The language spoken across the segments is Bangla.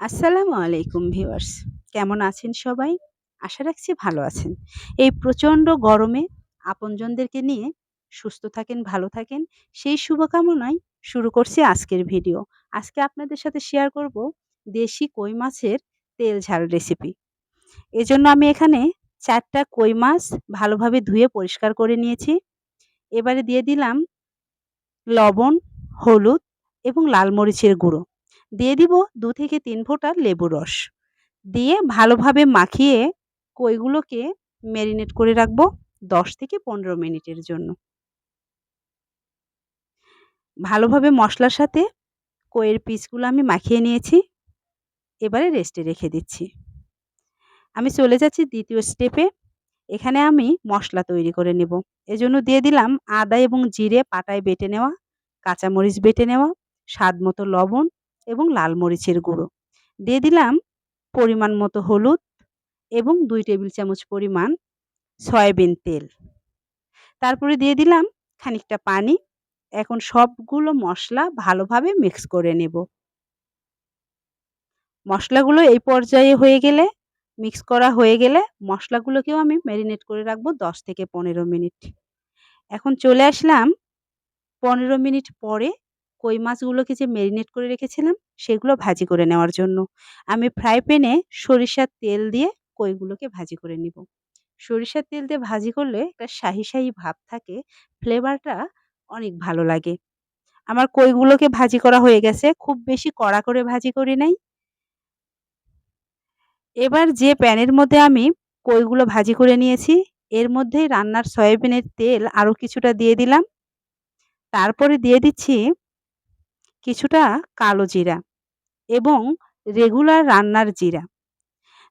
আসসালামু আলাইকুম ভিউয়ার্স। কেমন আছেন সবাই? আশা রাখছি ভালো আছেন। এই প্রচণ্ড গরমে আপনজনদেরকে নিয়ে সুস্থ থাকেন, ভালো থাকেন, সেই শুভকামনায় শুরু করছি আজকের ভিডিও। আজকে আপনাদের সাথে শেয়ার করব দেশি কই মাছের তেল ঝাল রেসিপি এজন্য আমি এখানে চারটা কই মাছ ভালোভাবে ধুয়ে পরিষ্কার করে নিয়েছি। এবারে দিয়ে দিলাম লবণ, হলুদ এবং লাল মরিচের গুঁড়ো। দিয়ে দিব দু থেকে তিন ফোঁটা লেবু রস। দিয়ে ভালোভাবে মাখিয়ে কইগুলোকে ম্যারিনেট করে রাখব দশ থেকে পনেরো মিনিটের জন্য। ভালোভাবে মশলার সাথে কইয়ের পিসগুলো আমি মাখিয়ে নিয়েছি। এবারে রেস্টে রেখে দিচ্ছি। আমি চলে যাচ্ছি দ্বিতীয় স্টেপে এখানে আমি মশলা তৈরি করে নেব। এজন্য দিয়ে দিলাম আদা এবং জিরে পাটায় বেটে নেওয়া, কাঁচামরিচ বেটে নেওয়া, স্বাদ মতো লবণ এবং লাল মরিচের গুঁড়ো। দিয়ে দিলাম পরিমাণ মতো হলুদ এবং দুই টেবিল চামচ পরিমাণ সয়াবিন তেল। তারপরে দিয়ে দিলাম খানিকটা পানি। এখন সবগুলো মশলা ভালোভাবে মিক্স করে নেব। মশলাগুলো এই পর্যায়ে হয়ে গেলে, মিক্স করা হয়ে গেলে মশলাগুলোকেও আমি ম্যারিনেট করে রাখব দশ থেকে পনেরো মিনিট। এখন চলে আসলাম পনেরো মিনিট পরে কই মাছগুলোকে যে ম্যারিনেট করে রেখেছিলাম, সেগুলো ভাজি করে নেওয়ার জন্য। আমি ফ্রাই প্যানে সরিষার তেল দিয়ে কইগুলোকে ভাজি করে নিব। সরিষার তেল দিয়ে ভাজি করলে একটা শাহি শাহি ভাব থাকে ফ্লেভারটা অনেক ভালো লাগে। আমার কইগুলোকে ভাজি করা হয়ে গেছে, খুব বেশি কড়া করে ভাজি করি নাই। এবার যে প্যানের মধ্যে আমি কইগুলো ভাজি করে নিয়েছি, এর মধ্যেই রান্নার সয়াবিনের তেল আরও কিছুটা দিয়ে দিলাম। তারপরে দিয়ে দিচ্ছি কিছুটা কালো জিরা এবং রেগুলার রান্নার জিরা।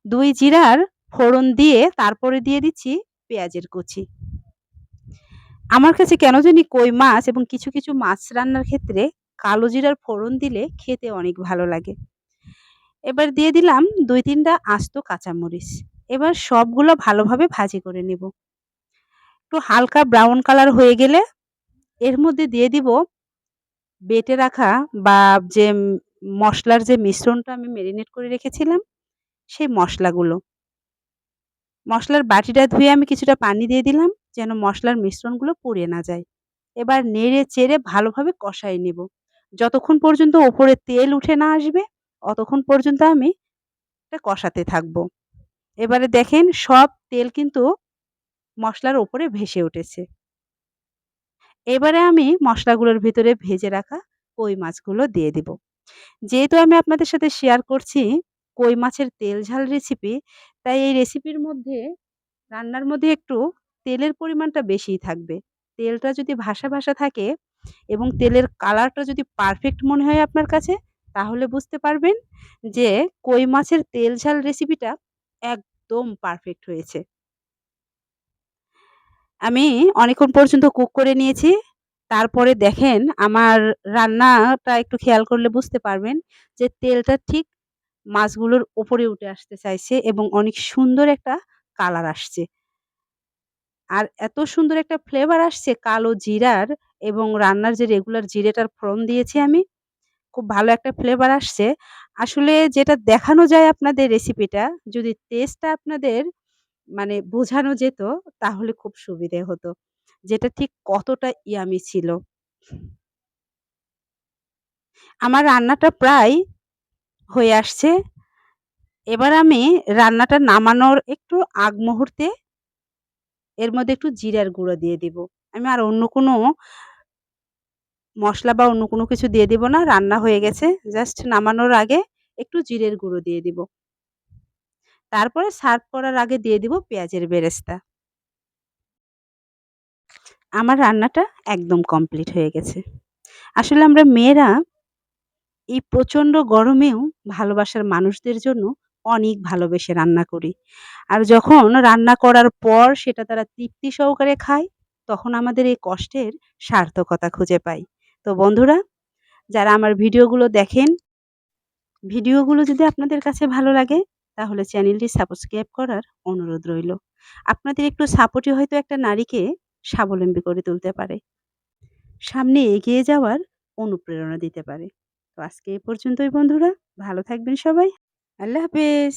দুই জিরার ফোড়ন দিয়ে তারপরে দিয়ে দিচ্ছি পেঁয়াজের কুচি। আমার কাছে কেন জানি কই মাছ এবং কিছু কিছু মাছ রান্নার ক্ষেত্রে কালো জিরার ফোড়ন দিলে খেতে অনেক ভালো লাগে। এবার দিয়ে দিলাম দুই তিনটা আস্ত কাঁচামরিচ। এবার সবগুলো ভালোভাবে ভাজি করে নেব। একটু হালকা ব্রাউন কালার হয়ে গেলে এর মধ্যে দিয়ে দিব বেটে রাখা বা যে মশলার যে মিশ্রণটা আমি মেরিনেট করে রেখেছিলাম, সেই মশলাগুলো। মশলার বাটিটা ধুয়ে আমি কিছুটা পানি দিয়ে দিলাম যেন মশলার মিশ্রণগুলো পুড়ে না যায়। এবার নেড়ে চেড়ে ভালোভাবে কষাই নেব। যতক্ষণ পর্যন্ত ওপরে তেল উঠে না আসবে, অতক্ষণ পর্যন্ত আমি এটা কষাতে থাকব। এবারে দেখেন সব তেল কিন্তু মশলার ওপরে ভেসে উঠেছে। এবারে আমি মশলাগুলোর ভিতরে ভেজে রাখা কই মাছগুলো দিয়ে দিব। যেহেতু আমি আপনাদের সাথে শেয়ার করছি কই মাছের তেল ঝাল রেসিপি তাই এই রেসিপির মধ্যে, রান্নার মধ্যে একটু তেলের পরিমাণটা বেশিই থাকবে। তেলটা যদি ভাসা ভাসা থাকে এবং তেলের কালারটা যদি পারফেক্ট মনে হয় আপনার কাছে, তাহলে বুঝতে পারবেন যে কই মাছের তেল ঝাল রেসিপিটা একদম পারফেক্ট হয়েছে। আমি অনেকক্ষণ পর্যন্ত কুক করে নিয়েছি। তারপরে দেখেন আমার রান্নাটা একটু খেয়াল করলে বুঝতে পারবেন যে তেলটা ঠিক মাছগুলোর ওপরে উঠে আসতে চাইছে এবং অনেক সুন্দর একটা কালার আসছে। আর এত সুন্দর একটা ফ্লেভার আসছে কালো জিরার এবং রান্নার যে রেগুলার জিরেটার ফোড়ন দিয়েছি আমি, খুব ভালো একটা ফ্লেভার আসছে। আসলে যেটা দেখানো যায় আপনাদের রেসিপিটা যদি টেস্টটা আপনাদের মানে বোঝানো যেত, তাহলে খুব সুবিধে হতো। যেটা ঠিক কতটা ইয়ামি ছিল। আমার রান্নাটা প্রায় হয়ে আসছে। এবার আমি রান্নাটা নামানোর একটু আগ মুহূর্তে এর মধ্যে একটু জিরার গুঁড়ো দিয়ে দিব। আমি আর অন্য কোনো মশলা বা অন্য কোনো কিছু দিয়ে দিব না, রান্না হয়ে গেছে। জাস্ট নামানোর আগে একটু জিরের গুঁড়ো দিয়ে দিব। তারপরে সার্ভ করার আগে দিয়ে দিব পেঁয়াজের বেরেস্তা। আমার রান্নাটা একদম কমপ্লিট হয়ে গেছে। আসলে আমরা মেয়েরা এই প্রচণ্ড গরমেও ভালোবাসার মানুষদের জন্য অনেক ভালোবেসে রান্না করি। আর যখন রান্না করার পর সেটা তারা তৃপ্তি সহকারে খায়, তখন আমাদের এই কষ্টের সার্থকতা খুঁজে পাই। তো বন্ধুরা, যারা আমার ভিডিওগুলো দেখেন, ভিডিওগুলো যদি আপনাদের কাছে ভালো লাগে তাহলে চ্যানেলটি সাবস্ক্রাইব করার অনুরোধ রইল। আপনাদের একটু সাপোর্টই হয়তো একটা নারীকে স্বাবলম্বী করে তুলতে পারে। সামনে এগিয়ে যাওয়ার অনুপ্রেরণা দিতে পারে। তো আজকে এ পর্যন্তই বন্ধুরা, ভালো থাকবেন সবাই। আল্লাহ হাফেজ।